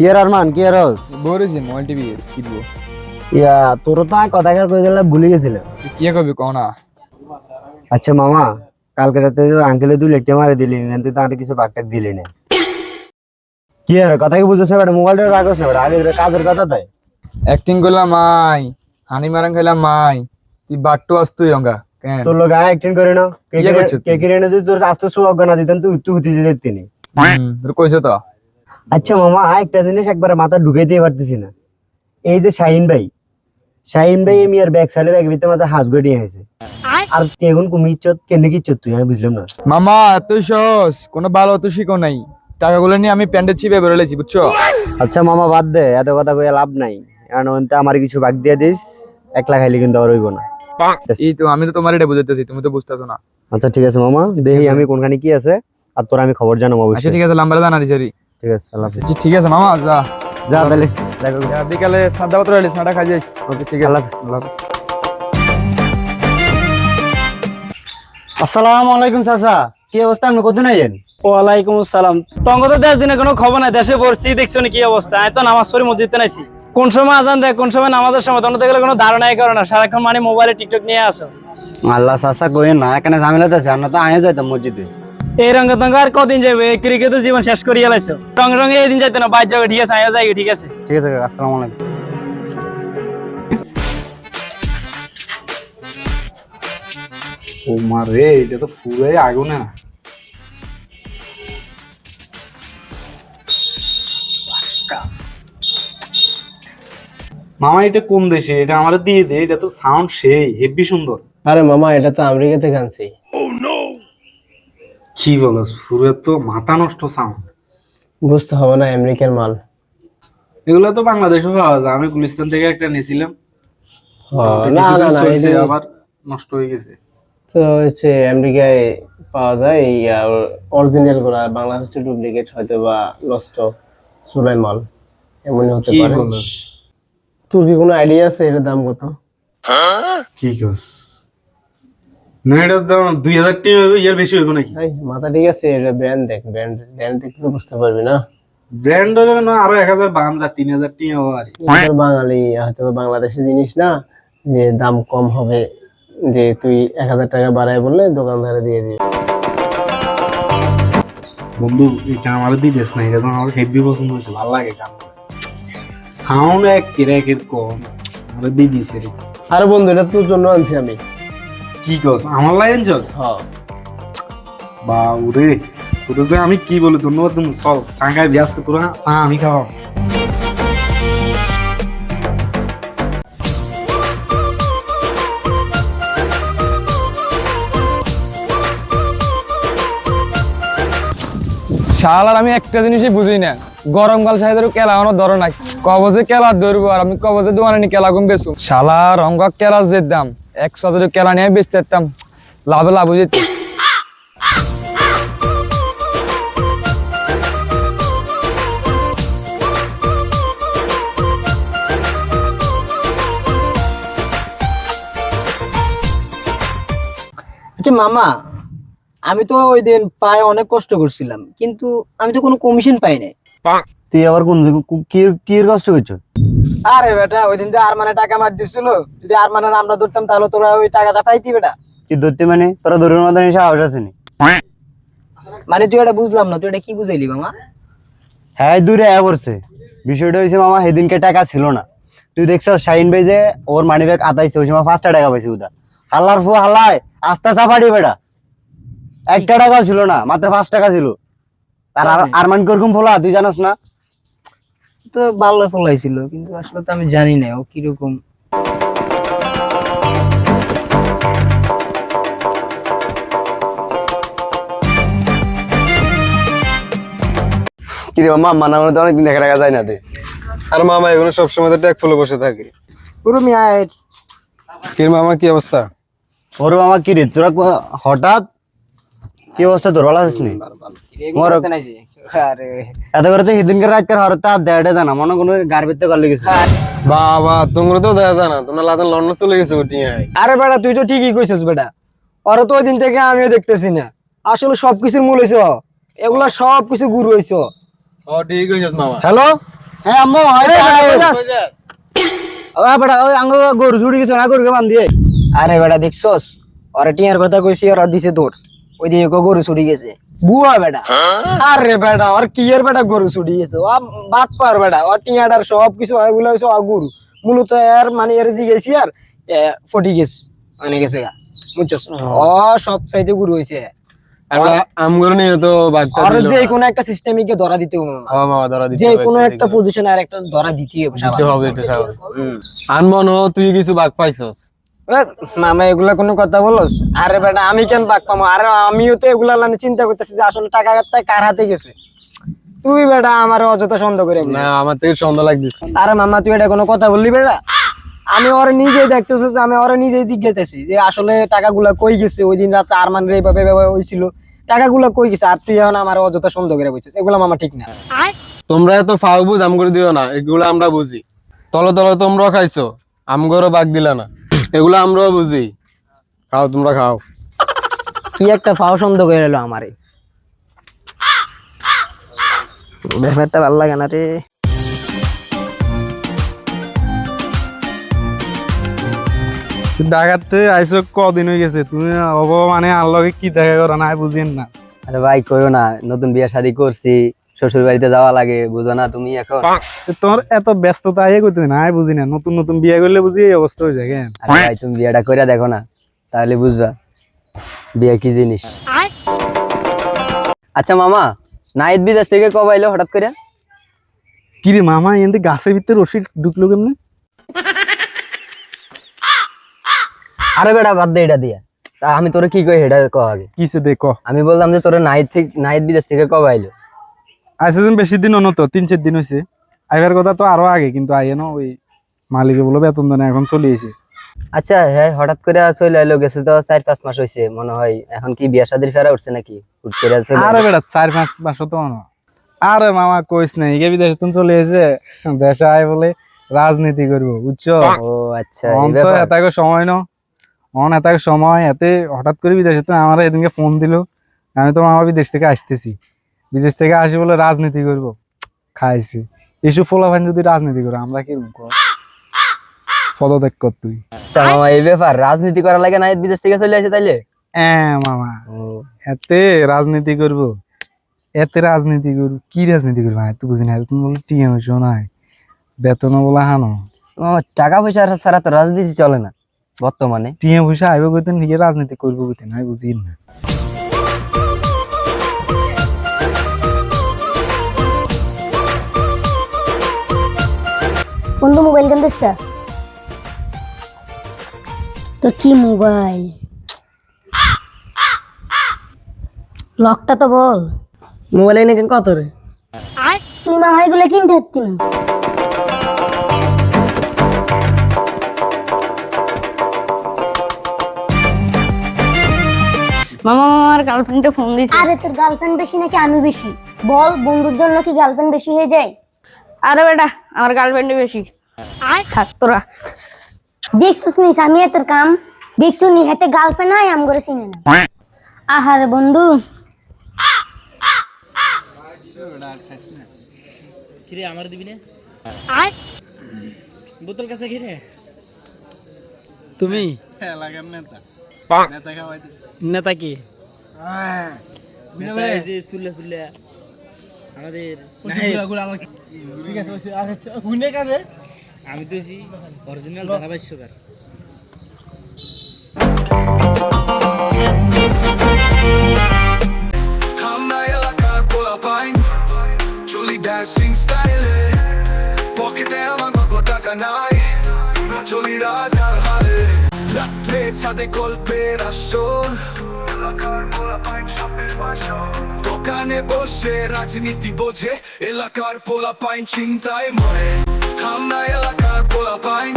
কি আর আরমান কি আর হস? বলেছি মোবাইল টিভি কিনবো ইয়া তোর তো কথা কার কই দিলে ভুলে গেছিলাম। তুই কি করবি কও না? আচ্ছা মামা কালকে রাতে আঙ্কেলে তুই লেটে মারে দিলি কিন্তু তার কিছু বাকটাক দিলি না। কি আর কথা কি বুঝছিস না বেটা? মোবাইলটা রাখছ না বেটা? আগে কাজের কথা তাই। অ্যাক্টিং করলাম মাই। হানি মারাং খাইলাম মাই। তুই বাট্টু আসতুই অঙ্গা। কেন? তোর লোক অ্যাক্টিং করে না কে ইয়ে? কে কিনে এনে তুই? তোর আস্তে সু অজ্ঞান দিতেন তুই তুই হুতি হুম, তোর কইছে তো? আচ্ছা মামা একটা জিনিস একবার মাথা ঢুকে দিয়ে পারতেছি না। এই যে শাহিন ভাই শাহিন ভাই আমি আর ব্যাগ সাইলে ব্যাগ ভিতরে মাঝে হাঁস গড়িয়ে আছে আর কেগুন কুমি ইচ্ছত কেন কি ইচ্ছত তুই আমি বুঝলাম না। মামা তুই সহজ কোনো ভালো তো শিখো নাই। টাকাগুলো নিয়ে আমি প্যান্ডের চিপে বেরোলেছি বুঝছ? আচ্ছা মামা বাদ দে এত কথা কইয়া লাভ নাই। কারণ ওনতে আমার কিছু ভাগ দিয়ে দিস একলা খাইলে কিন্তু আর হইব না। এই তো আমি তো তোমার এটা বুঝাইতেছি তুমি তো বুঝতেছো না। আচ্ছা ঠিক আছে মামা দেখি আমি কোনখানে কি আছে আর তোর আমি খবর জানাব আচ্ছা ঠিক আছে লাম্বারে জানা দিছি ঠিক আছে আল্লাহ হাফিজ। ঠিক আছে মামা যা। যা তাহলে। বিকালে সাদা পত্র এলি সাদা খাই যাইস ওকে ঠিক আছে। আল্লাহ হাফিজ। আসসালামু আলাইকুম চাচা। কি অবস্থা? আপনি কত নাইয়েন ওয়ালাইকুম আসসালাম। তঙ্গ তো দেশ দিনে কোনো খবর নাই দেশে পরিস্থিতি দেখছ না কি অবস্থা? আমি তো নামাজ পড়ে মসজিদে নাইছি। কোন সময় আজান দেয় কোন সময় নামাজের সময় তখন দেখলে কোনো ধারণাই করো না। সারাক্ষণ মানে মোবাইলে টিকটক নিয়ে আসো আল্লাহ চাচা কইেন না এখানে ঝামেলাতে আছে আমরা তো আয়ে যাইতাম মসজিদে। এই রঙে তঙ্গ আর কদিন যাবে এই ক্রিকেট জীবন শেষ করিয়া লাইছো। রং রঙে এই দিন যাইতে না বাইর যাবে ঠিক আছে আমিও যাই ঠিক আছে। ঠিক আছে আসসালামু আলাইকুম। ও মা রে এটা তো পুরাই আগুন না। মামা এটা কোন দেশে? এটা আমার দিয়ে দে এটা তো সাউন্ড সেই হেভি সুন্দর। আরে মামা এটা তো আমেরিকা থেকে আনছি। কি বলো পুরো তো মাথা নষ্ট সাউন্ড বুঝতে হবে না আমেরিকার মাল। এগুলো তো বাংলাদেশে পাওয়া যায়। আমি গুলিস্তান থেকে একটা নিয়েছিলাম। না না না এই যে- আবার নষ্ট হয়ে গেছে। তো হচ্ছে আমেরিকায় পাওয়া যায় অরিজিনালগুলা বাংলাদেশ ডুপ্লিকেট হয়তো বা নষ্ট চুরাই মাল। এমনই হতে কি পারে। তোর কি কোনো আইডিয়া আছে এটার দাম কত? কি কস? না এটা দাম দুই হাজার টাকা বেশি নাকি? মাথা ঠিক আছে এটা ব্র্যান্ড দেখ ব্র্যান্ড ব্র্যান্ড তো বুঝতে পারবি না। ব্র্যান্ড হলে না আরও এক হাজার বান তিন হাজার টাকা হবে আর বাঙালি হয়তো বা বাংলাদেশের জিনিস না যে দাম কম হবে যে তুই এক হাজার টাকা বাড়ায় বললে দোকানদারে দিয়ে দিবি। বন্ধু এটা আমার দিয়ে দেশ না এটা তো আমার হেভি পছন্দ হয়েছে ভালো লাগে গান। সাউন্ড এক কিরাকের কম আমার রে। আরে বন্ধু এটা তোর জন্য আনছি আমি। কি কস আমার লাইন চল হ্যাঁ। বাউরে তোর যে আমি কি বলি ধন্যবাদ তুমি চল। সাঙ্গাই বিয়াসকে তোরা চা আমি খাওয়া শালার আমি একটা জিনিসই বুঝি না। গরমকাল সাহেবের কেলা আমার ধরো নাই। কবজে কেলা ধরবো আর আমি কবজে দোকানে কেলা কম বেচু শালা রঙ্গ কেলা যে দাম একশো যদি কেলা নিয়ে বেচতে যেতাম লাভে লাভ হয়ে যেত। আচ্ছা মামা আমি তো ওই দিন পায়ে অনেক কষ্ট করছিলাম কিন্তু আমি তো কোনো কমিশন পাই নাই। তুই আবার কোন কি কি কষ্ট করছ? আরে বেটা ওই দিন যে আর মানে টাকা মার দিছিল যদি আর মানে আমরা ধরতাম তাহলে তোরা ওই টাকাটা পাইতি বেটা। কি ধরতে মানে? তোরা দূরের মতন সাহস আছে নি? মানে তুই এটা বুঝলাম না তুই এটা কি বুঝাইলি মামা? হ্যাঁ দূরে আয়া পড়ছে। বিষয়টা হয়েছে মামা সেদিনকে টাকা ছিল না। তুই দেখছ শাহিন ভাই যে ওর মানি ব্যাগ আতাইছে ওই সময় পাঁচটা টাকা পাইছে উদা হাল্লার ফু হাল্লায় আস্তা চাপাড়ি বেটা। একটা টাকাও ছিল না মাত্র পাঁচ টাকা ছিল। তার আর- আরমান কীরকম ফোলা তুই জানাস না? তো ভালো ফলাইছিল কিন্তু আসলে তো আমি জানি না ও কীরকম। কিরে মামা মানা মানে তো অনেকদিন দেখা টাকা যায় না দে। আর মামা এগুলো সবসময় তো ট্যাগ ফুলে বসে থাকে। পুরো মিয়া কি মামা কি অবস্থা? ওর মামা কি রে তোরা হঠাৎ? কি অবস্থা তোর? ভালো আছিস নি? আরে। এত করে তো সেদিনকে আর জানা মনে কোনো করলে গেছে। বাবা তোমরা তো দেখা যায় না তোমরা লাদান লন্ডন চলে গেছে আরে বেটা তুই তো ঠিকই কইছিস বেটা। ওরা তো ওই দিন থেকে আমিও দেখতেছি না। আসলে সবকিছুর মূল হইছ এগুলা সবকিছু গুরু হইছ ও। ঠিক হয়েছে মামা। হ্যালো? হ্যাঁ আম্মু টাকা- বেটা ওই আঙ্গ গরু গেছে না গরুকে বান্ধ দিয়ে আরে বেটা দেখছস? ওরা টিয়ার কথা কইছি ওরা দিছে তোর। ওই দিকে গরু ছুটি গেছে। বুয়া বেটা আরে বেটা ওর কি এর বেটা গরু ছুটি গেছে ও বাট পার বেটা ওর টিয়াটার সব কিছু এগুলো হইছে ও গরু। মূলত এর মানে এর জি গেছি আর ফটি গেছে মানে গেছে গা বুঝছস? ও। সব সাইডে গরু হইছে আম করে নিয়ে তো বাঘটা আর যে কোনো একটা সিস্টেমিকে ধরা দিতে হবে মামা। বাবা ধরা দিতে যে কোনো একটা। পজিশনে আর একটা ধরা দিতে হবে। আনমন তুই কিছু বাঘ পাইছস? মামা এগুলা কোনো কথা বলস? আরে বেটা আমি কেন পাক পামো? আরে আমিও তো এগুলা লানে চিন্তা করতেছি যে আসলে টাকা কার হাতে গেছে। তুই বেটা আমার অযথা সন্দেহ করে না আমার থেকে সন্দেহ লাগতেছে। আরে মামা তুই এটা কোনো কথা বললি বেটা? আমি ওরে নিজেই দেখতেছি যে আমি ওরে নিজেই জিজ্ঞেসেছি যে আসলে টাকাগুলা কই গেছে? ওই দিন রাতে আরমানের এইভাবে এইভাবে হয়েছিল। টাকাগুলা কই গেছে? আর তুই এখন আমার অযথা সন্দেহ করে বলছিস এগুলা মামা ঠিক না। তোমরা এত ফাউ বুঝ আম করে দিও না এগুলো আমরা বুঝি। তলে তলে তোমরাও খাইছো আম করে বাঘ দিলা না। এগুলো আমরাও বুঝি। খাও তোমরা খাও। কি একটা ফাও সন্দেহ করে এলো আমারে। ব্যাপারটা ভালো লাগে না রে। ঢাকাতে আইসো কদিন হয়ে গেছে। তুমি অব মানে আল্লাহকে কি দেখা করো না বুঝিয়েন না। আরে ভাই কইও না নতুন বিয়ে শাদী করছি। শ্বশুর বাড়িতে যাওয়া লাগে বুঝো না তুমি এখন। তোমার এত ব্যস্ততা আইয়ে করতে না আই বুঝি না। নতুন নতুন বিয়ে করলে বুঝি এই অবস্থা হয়ে যায় কেন? ভাই তুমি বিয়েটা কইরা দেখো না তাহলে বুঝবা বিয়ে কি জিনিস। আচ্ছা মামা নাইট বিদেশ থেকে কবে আইলো হঠাৎ করে? কিরে মামা এনতে গাছের ভিতরে রশি ঢুকলো কেমনে? আরে বেটা বাদ দে এটা দিয়া। তা আমি তোরে কি কই এটা কহ আগে। কিসে দেখো আমি বললাম যে তোরে নাইট থেকে নাইট বিদেশ থেকে কবে আইলো। আইসে দিন বেশি দিন হনো তো তিন চার দিন হয়েছে আইবার কথা তো আরও আগে কিন্তু আইয়ে না ওই মালিকে বলো বেতন দেয় না এখন চলে এসে আচ্ছা হ্যাঁ হঠাৎ করে চলে আইলো গেছে তো চার পাঁচ মাস হয়েছে মনে হয়। এখন কি বিয়া শাদির ফেরা উঠছে নাকি? আরে। বেটা চার পাঁচ মাস তো আরে মামা কইস না এগে বিদেশে তুমি চলে এসে দেশে আয় বলে রাজনীতি করব বুঝছ? ও আচ্ছা তো। এতাকে সময় ন। অন এতাকে সময় এতে হঠাৎ করে বিদেশে তো আমার এদিনকে ফোন দিল। আমি তো মামা বিদেশ থেকে আসতেছি। বিদেশ থেকে আসি বলে রাজনীতি করব। খাইছি। এসব ফলাফান যদি রাজনীতি করে আমরা কি পদত্যাগ কর তুই। মামা এই ব্যাপার রাজনীতি করা লাগে নাইট বিদেশ থেকে চলে আসে তাইলে? হ্যাঁ মামা এতে রাজনীতি করব। এতে রাজনীতি করব। কি রাজনীতি করব? আমি তো বুঝি না তুমি বলে হইছো নাই। বেতন বলে হানো। মামা, টাকা পয়সা ছাড়া তো রাজনীতি চলে না বর্তমানে। টিয়া পয়সা আইব কইতেন নিজে রাজনীতি করব কইতেন আমি বুঝি না। কেন দিচ্ছ তোর কি মোবাইল? লকটা তো বল। মোবাইল এনে কেন কত রে? তুই মামা এগুলো কিনতে হচ্ছি না? মামা আমার গার্লফ্রেন্ডে ফোন দিছে। আরে তোর গার্লফ্রেন্ড বেশি নাকি আমি বেশি? বল বন্ধুর জন্য কি গার্লফ্রেন্ড বেশি হয়ে যায়? আরে বেটা আমার গার্লফ্রেন্ডে বেশি। থাক তোরা। দেখছিস নিস আমি তোর কাম? দেখছ নি হাতে গার্লফ্রেন্ড হয় আম করে চিনে না। আহারে বন্ধু। কিরে আমার দিবি না? বোতল কাছে ঘিরে তুমি? এলাকার নেতা। নেতা খাওয়াইতেছে। নেতা কি? নেতা যে সুল্লা সুল্লা আমাদের আমি তো অরিজিনাল ধারাভাষ্যকার আমরা এলাকার পোলাপাইন চুলি ড্যান্সিং স্টাইলে পকেটে আমার নগদ টাকা নাই চলি রাজার হালে। রাত্রে ছাদে গল্পের আসর। দোকানে বসে রাজনীতি বোঝে এলাকার পোলাপাইন চিন্তায় মরে। আমরা এলাকার পোলাপাইন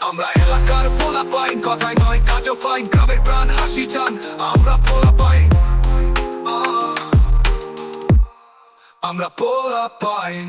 আমরা এলাকার পোলাপাইন কথায় নয় কাজও ফাইন গ্রামের প্রাণ হাসি চান আমরা পোলাপাইন আমরা পোলা পাইন